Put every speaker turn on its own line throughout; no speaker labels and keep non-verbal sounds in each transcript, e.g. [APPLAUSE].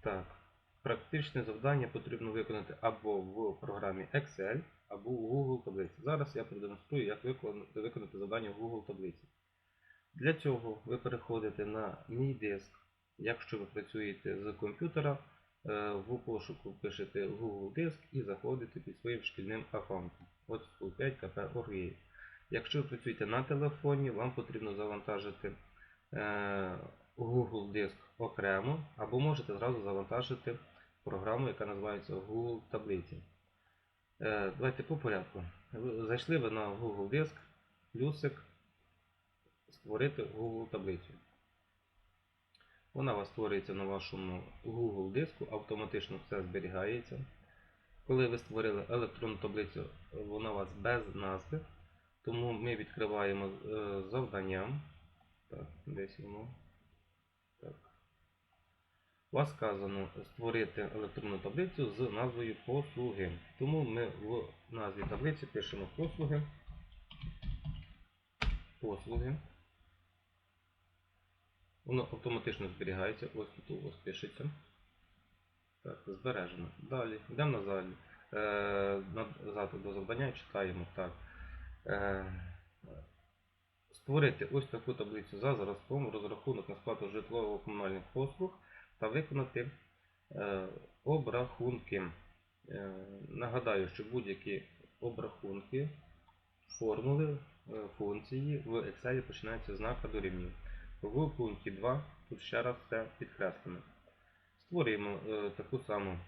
Так. Практичне завдання потрібно виконати або в програмі Excel, або в Google таблиці. Зараз я продемонструю, як виконати, завдання в Google таблиці. Для цього ви переходите на мій диск. Якщо ви працюєте з комп'ютера, е, в пошуку пишете Google диск і заходите під своїм шкільним аккаунтом. От 5 kp Якщо ви працюєте на телефоні, вам потрібно завантажити Google диск окремо, або можете зразу завантажити програму, яка називається Google таблиці. Е, Давайте по порядку. Зайшли ви на Google диск, плюсик, створити Google таблицю. Вона у вас створюється на вашому Google диску, автоматично все зберігається. Коли ви створили електронну таблицю, вона у вас без назви, тому ми відкриваємо е, завдання. Так, десь воно. Так. У вас сказано створити електронну таблицю з назвою послуги. Тому ми в назві таблиці пишемо послуги. Послуги. Воно автоматично зберігається. Ось тут ось пишеться. Так, збережено. Далі. Йдемо назад. Е, назад до завдання читаємо. Так. Е, створити ось таку таблицю за зразком розрахунок на сплату житлово-комунальних послуг та виконати е, обрахунки. Е, нагадаю, що будь-які обрахунки, формули, е, функції в Excel починаються з знака дорівнює. В пункті 2 тут ще раз все підкреслено. Створюємо е, таку саму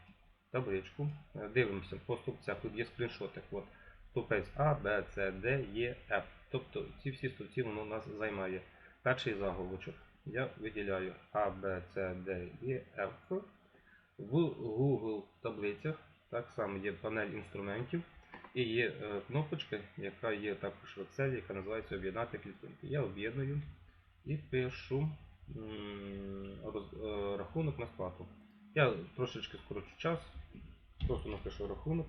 табличку. Дивимося по стовпцях, тут є скріншотик. От, А, Б, С, Д, Е, Ф. Тобто ці всі стовпці воно нас займає. Перший заголовочок. Я виділяю А, Б, С, Д, Е, Ф. В Google таблицях так само є панель інструментів і є е, кнопочка, яка є також в Excel, яка називається Об'єднати клітинки. Я об'єдную і пишу е, рахунок на сплату. Я трошечки скорочу час, просто напишу рахунок.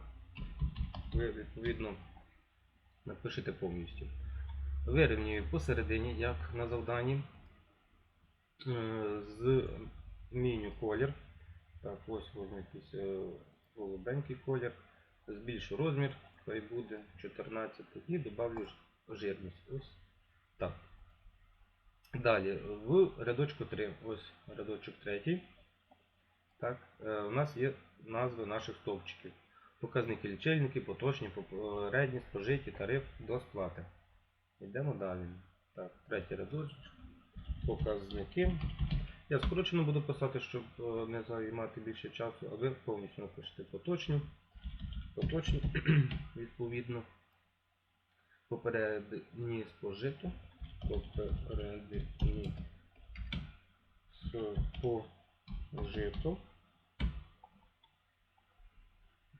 Ви відповідно напишете повністю. Вирівнюю посередині, як на завданні. Е, З меню колір. Так, ось возьму якийсь е, голубенький колір. Збільшу розмір, хай буде 14 і добавлю жирність. Ось так. Далі, в рядочку 3, ось рядочок 3. Так, е, у нас є назви наших стовпчиків. Показники лічильники, поточні, попередні, спожиті, тариф до сплати. Йдемо далі. Так, третій рядочок. Показники. Я скорочено буду писати, щоб е, не займати більше часу, а ви повністю напишете поточні. Поточні, [CLEARS THROAT] відповідно. Попередні спожито. Попередні спожито.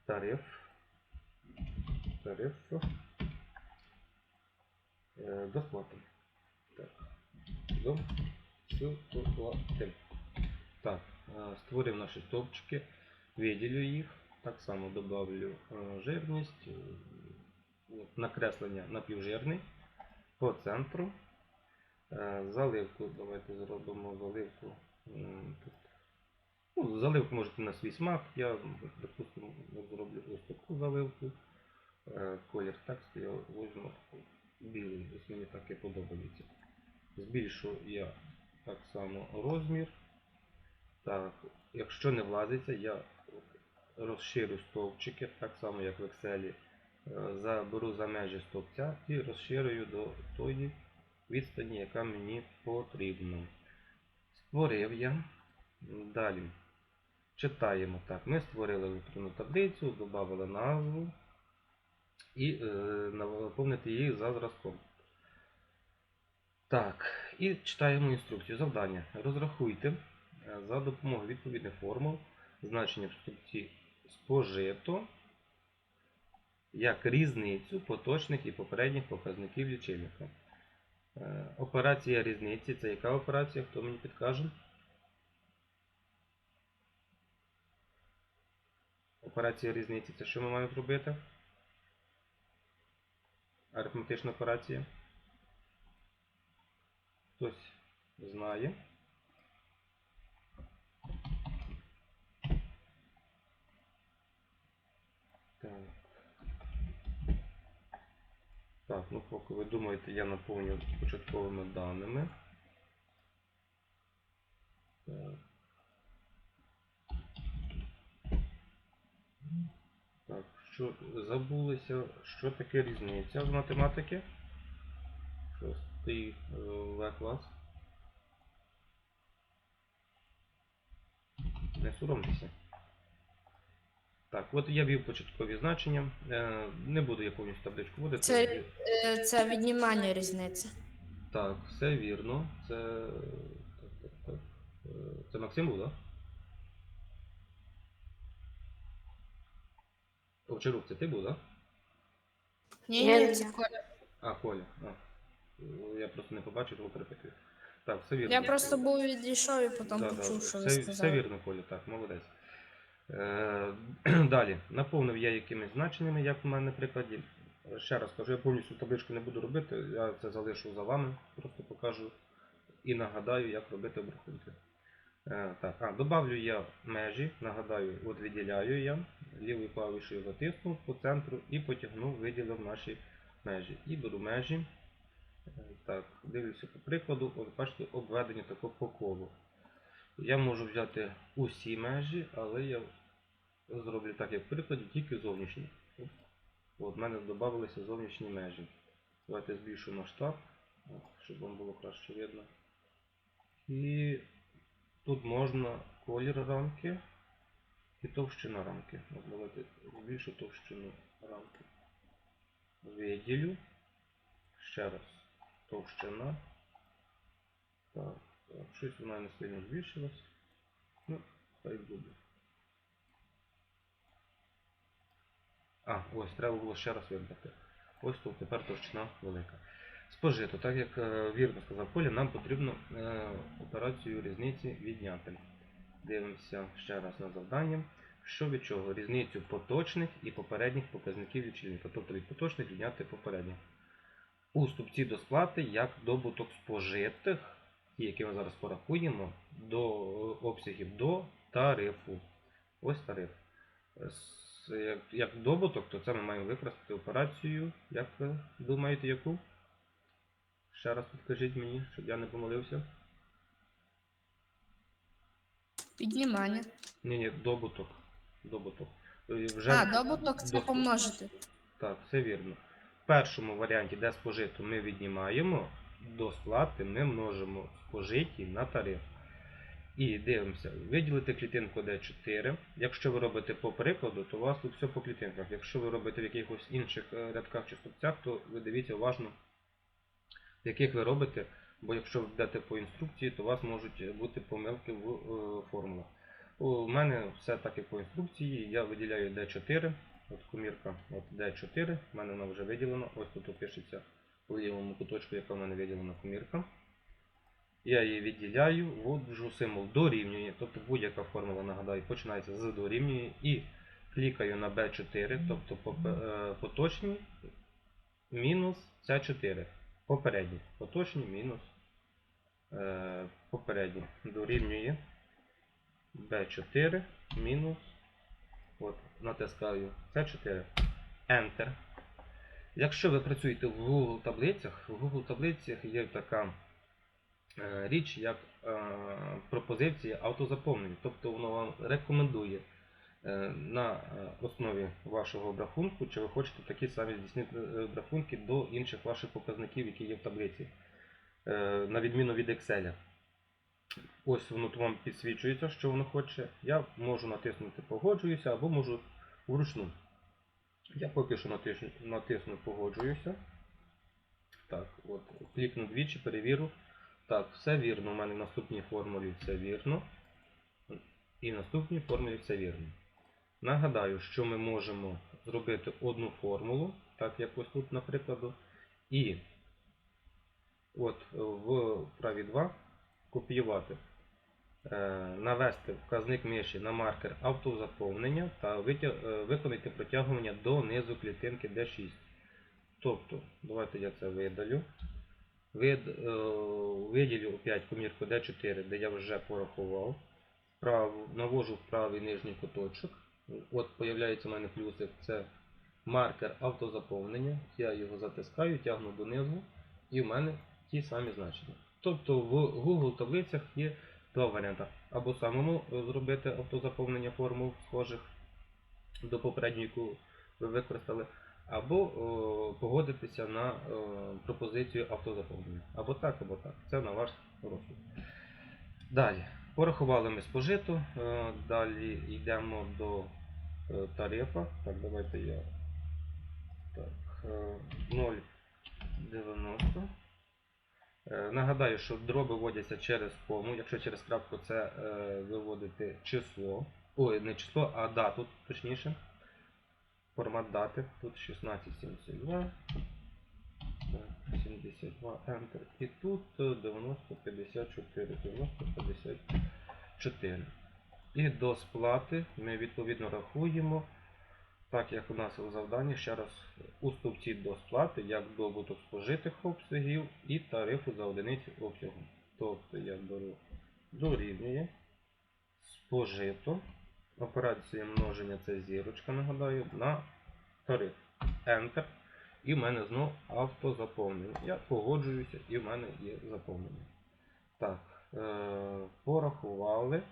Тариф. Тариф. Е, Так. До. Так, е, створив наші стовпчики, виділю їх, так само добавлю е, жирність, накреслення напівжирний по центру. Заливку, давайте зробимо заливку. Ну, заливку можете на свій смак. Я, допустимо, зроблю ось таку заливку. Колір тексту я візьму білий, ось мені так і подобається. Збільшу я так само розмір. Так, якщо не влазиться, я розширю стовпчики, так само як в Excel. Е, Заберу за межі стовпця і розширюю до тої відстані, яка мені потрібна. Створив я. Далі. Читаємо так. Ми створили електронну таблицю, додали назву і е, наповнити її за зразком. Так, і читаємо інструкцію. Завдання. Розрахуйте е, за допомогою відповідних формул значення в ступці спожито як різницю поточних і попередніх показників лічильника. Е, Операція різниці це яка операція? Хто мені підкаже? Операція різниці це що ми маємо зробити? арифметична операція. Хтось знає. Так. Так, ну поки ви думаєте, я наповню початковими даними. Що забулися, що таке різниця з математики? Шостий е, В клас. Не соромтеся. Так, от я ввів початкові значення. Е, Не буду я повністю табличку вводити.
Це- Е, Це віднімання різниці.
Так, все вірно. Це. Так, так, так. Це Максим був, так? Овчарук, це ти був, так?
Ні,
Ні,
ні,
ні.
це Коля.
А, Коля. А. Я просто не побачив, тому перепитую. Так, все вірно.
Я просто був відійшов і потім
Да, да,
почув, що ви
все, все
сказали.
вірно, Коля, так, молодець. Е, [CLEARS THROAT] далі. Наповнив я якимись значеннями, як в мене на прикладі. Е, Ще раз кажу, я повністю табличку не буду робити, я це залишу за вами, просто покажу і нагадаю, як робити обрахунки. Е, так, а, добавлю я межі, нагадаю, от виділяю я, лівою клавішею затиснув по центру і потягнув, виділив наші межі. І беру межі. Е, Так, дивлюся по прикладу, от бачите, обведення тако по колу. Я можу взяти усі межі, але я зроблю так, як в прикладі, тільки зовнішні. От в мене додавалися зовнішні межі. Давайте збільшу масштаб, щоб вам було краще видно. І тут можна колір рамки і товщина рамки. Давайте збільшу товщину рамки. Виділю. Ще раз. Товщина. Так, так, щось вона не сильно збільшилась. Ну, хай буде. А, ось, треба було ще раз вибрати. Ось тут тепер товщина велика. Спожито, так як е, вірно сказав Коля, нам потрібно е, операцію різниці відняти. Дивимося ще раз на завдання. Що від чого? Різницю поточних і попередніх показників лічильника. Тобто від поточних відняти попередніх. У ступці до сплати як добуток спожитих, які ми зараз порахуємо, до е, обсягів до тарифу. Ось тариф. Як добуток, то це ми маємо використати операцію, як ви думаєте, яку? Ще раз підкажіть мені, щоб я не помилився.
Віднімання.
Ні, ні, добуток. Добуток. Е, Вже...
А, добуток це помножити.
Так, все вірно. В першому варіанті, де спожито, ми віднімаємо, до сплати ми множимо спожиті на тариф. І дивимося, виділити клітинку D4. Якщо ви робите по прикладу, то у вас тут все по клітинках. Якщо ви робите в якихось інших е, рядках чи стопцях, то ви дивіться уважно, яких ви робите, бо якщо ви йдете по інструкції, то у вас можуть бути помилки в е, формулах. У мене все так як по інструкції, я виділяю D4, от комірка от D4, в мене вона вже виділена, ось тут пишеться у лівому куточку, яка в мене виділена комірка. Я її відділяю, вводжу символ дорівнює, тобто будь-яка формула, нагадаю, починається з дорівнює і клікаю на B4, тобто е, поточні мінус ця 4. Попередні. Поточні мінус е, попередні. Дорівнює B4 мінус. От, натискаю C4. Enter. Якщо ви працюєте в Google таблицях, в Google таблицях є така е, річ, як е, пропозиція автозаповнення. Тобто воно вам рекомендує на е, основі вашого обрахунку, чи ви хочете такі самі здійснити е, обрахунки до інших ваших показників, які є в таблиці, е, на відміну від Excel. Ось воно вам підсвічується, що воно хоче. Я можу натиснути погоджуюся або можу вручну. Я поки що натисну, натисну погоджуюся. Так, от, клікну двічі, перевірю. Так, все вірно. У мене в наступній формулі все вірно. І в наступній формулі все вірно. Нагадаю, що ми можемо зробити одну формулу, так як ось тут, наприклад, і от в праві 2 копіювати, е, навести вказник миші на маркер автозаповнення та е, виконати протягування до низу клітинки D6. Тобто, давайте я це видалю. Вид, е, виділю опять комірку D4, де я вже порахував. Навожу в правий нижній куточок. От появляється у мене плюсик, це маркер автозаповнення, я його затискаю, тягну донизу, і в мене ті самі значення. Тобто в Google таблицях є два варіанти. Або самому е, зробити автозаповнення формул схожих до попередньої, яку ви використали, або о, погодитися на е, пропозицію автозаповнення. Або так, або так. Це на ваш розсуд. Далі. Порахували ми спожиту. Е, Далі йдемо до тарифа. Так, давайте я. Так, е, 0,90. Е, Нагадаю, що дроби вводяться через кому. Якщо через крапку це е, виводити число. Ой, не число, а дату, точніше. Формат дати. Тут 1672. 72 Enter. І тут е, 9054. 9054. І до сплати ми відповідно рахуємо. Так як у нас у завданні ще раз у стовпці до сплати, як добуток спожитих обсягів і тарифу за одиницю обсягу. Тобто я беру дорівнює спожито. Операція множення це зірочка, нагадаю, на тариф. Enter. І в мене знов автозаповнення. Я погоджуюся і в мене є заповнення. Так, е, порахували.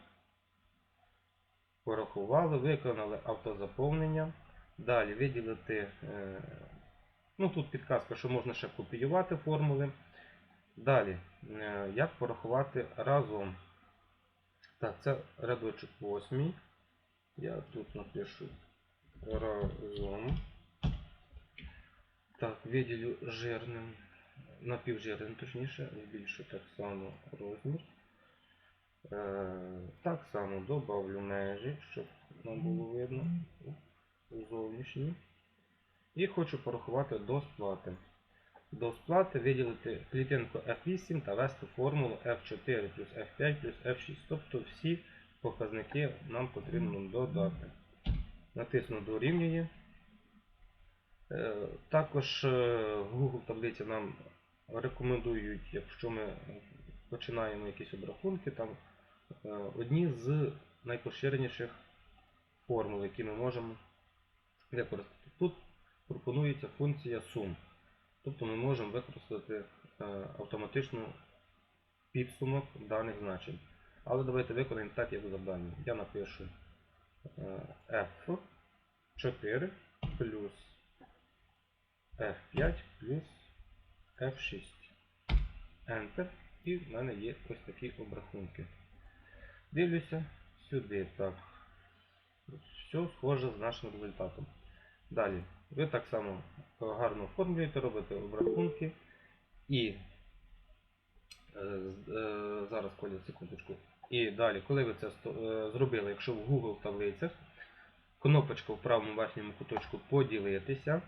Порахували, виконали автозаповнення. Далі виділити. Е, ну тут підказка, що можна ще копіювати формули. Далі, е, як порахувати разом. Так, це рядочок 8. Я тут напишу разом. Так, виділю жирним, напівжирним, точніше, збільшу так само розмір. Е, так само добавлю межі, щоб нам було видно у зовнішній. І хочу порахувати до сплати. До сплати виділити клітинку F8 та ввести формулу F4 плюс F5 плюс F6. Тобто всі показники нам потрібно додати. Натисну дорівнює. Е, Також е, Google таблиці нам рекомендують, якщо ми починаємо якісь обрахунки, там одні з найпоширеніших формул, які ми можемо використати. Тут пропонується функція сум. Тобто ми можемо використати е, автоматичну підсумок даних значень. Але давайте виконаємо так, як в завданні. Я напишу е, F4 плюс F5 плюс F6. Enter. І в мене є ось такі обрахунки. Дивлюся сюди. Так. Все схоже з нашим результатом. Далі. Ви так само гарно оформлюєте, робите обрахунки. І е, е, зараз Коля, секундочку. І далі, коли ви це е, зробили, якщо в Google таблицях, кнопочка в правому верхньому куточку поділитися.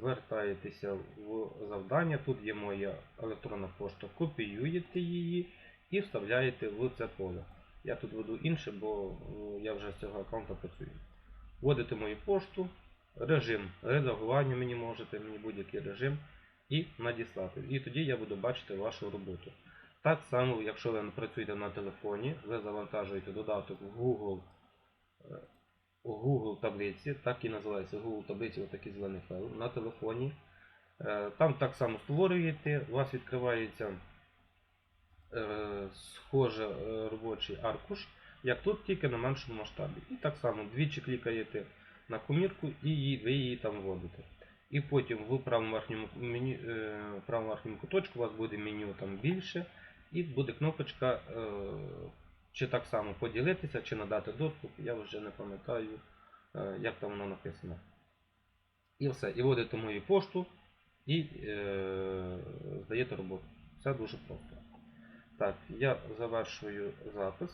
Вертаєтеся в завдання. Тут є моя електронна пошта. Копіюєте її і вставляєте в це поле. Я тут веду інше, бо е, я вже з цього аккаунта працюю. Вводите мою пошту, режим редагування мені можете, мені будь-який режим, і надіслати. І тоді я буду бачити вашу роботу. Так само, якщо ви працюєте на телефоні, ви завантажуєте додаток в Google, е, Google таблиці, так і називається Google таблиці, отакий зелений файл на телефоні. Е, Там так само створюєте, у вас відкривається схоже е, робочий аркуш, як тут, тільки на меншому масштабі. І так само двічі клікаєте на комірку і ви її там вводите. І потім в правому верхньому, меню, е, правому верхньому куточку у вас буде меню там більше, і буде кнопочка е, чи так само поділитися, чи надати доступ. Я вже не пам'ятаю, е, як там воно написано. І все. І вводите мою пошту і е, здаєте роботу. Все дуже просто. Так, я завершую запис.